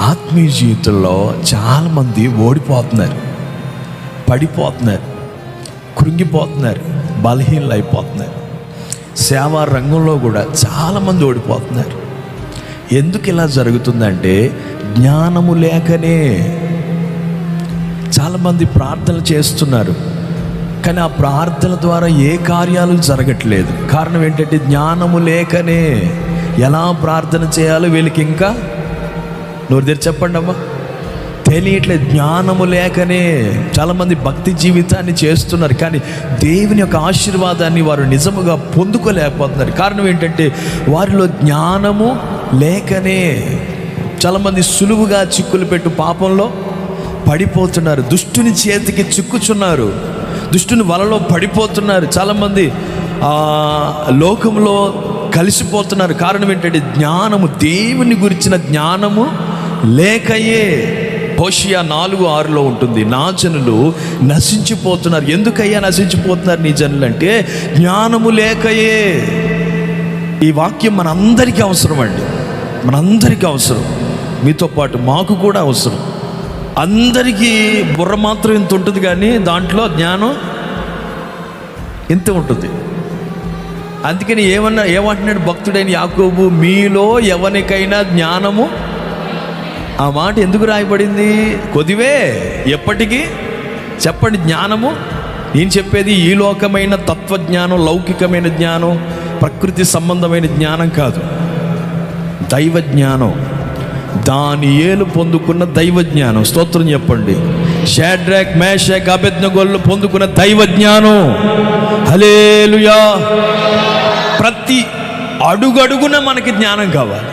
ఆత్మీయ జీవితంలో చాలామంది ఓడిపోతున్నారు పడిపోతున్నారు కృంగిపోతున్నారు బలహీనలు అయిపోతున్నారు సేవా రంగంలో కూడా చాలామంది ఓడిపోతున్నారు. ఎందుకు ఇలా జరుగుతుందంటే జ్ఞానము లేకనే చాలామంది ప్రార్థనలు చేస్తున్నారు. కానీ ఆ ప్రార్థన ద్వారా ఏ కార్యాలు జరగట్లేదు. కారణం ఏంటంటే జ్ఞానము లేకనే ఎలా ప్రార్థన చేయాలో వీళ్ళకి ఇంకా నోరు తెరి చెప్పండి అమ్మా. తెలియట్లేదు జ్ఞానము లేకనే చాలామంది భక్తి జీవితాన్ని చేస్తున్నారు కానీ దేవుని యొక్క ఆశీర్వాదాన్ని వారు నిజముగా పొందుకోలేకపోతున్నారు. కారణం ఏంటంటే వారిలో జ్ఞానము లేకనే చాలామంది సులువుగా చిక్కులు పెట్టు పాపంలో పడిపోతున్నారు. దుష్టుని చేతికి చిక్కుచున్నారు. దుష్టుని వలలో పడిపోతున్నారు. చాలామంది లోకంలో కలిసిపోతున్నారు. కారణం ఏంటంటే జ్ఞానము దేవుని గురించిన జ్ఞానము లేకయే. హోషియా నాలుగు ఆరులో ఉంటుంది నా జనులు నశించిపోతున్నారు. ఎందుకయ్యా నశించిపోతున్నారు నీ జనులు అంటే జ్ఞానము లేకయే. ఈ వాక్యం మనందరికీ అవసరం అండి. మనందరికీ అవసరం. మీతో పాటు మాకు కూడా అవసరం. అందరికీ బుర్ర మాత్రం ఇంత ఉంటుంది కానీ దాంట్లో జ్ఞానం ఇంత ఉంటుంది. అందుకని ఏమన్నా ఏమంటున్నాడు భక్తుడైన యాకోబు మీలో ఎవరికైనా జ్ఞానము ఆ మాట ఎందుకు రాయబడింది? కొదివే ఎప్పటికీ చెప్పండి జ్ఞానము. నేను చెప్పేది ఈ లోకమైన తత్వజ్ఞానం లౌకికమైన జ్ఞానం ప్రకృతి సంబంధమైన జ్ఞానం కాదు. దైవ జ్ఞానం దాని ఏలు పొందుకున్న దైవ జ్ఞానం స్తోత్రం చెప్పండి. షాడ్రాక్ మేషక్ అభెజ్ఞగోళ్ళు పొందుకున్న దైవ జ్ఞానం హలేలుయా ప్రతి అడుగడుగున మనకి జ్ఞానం కావాలి.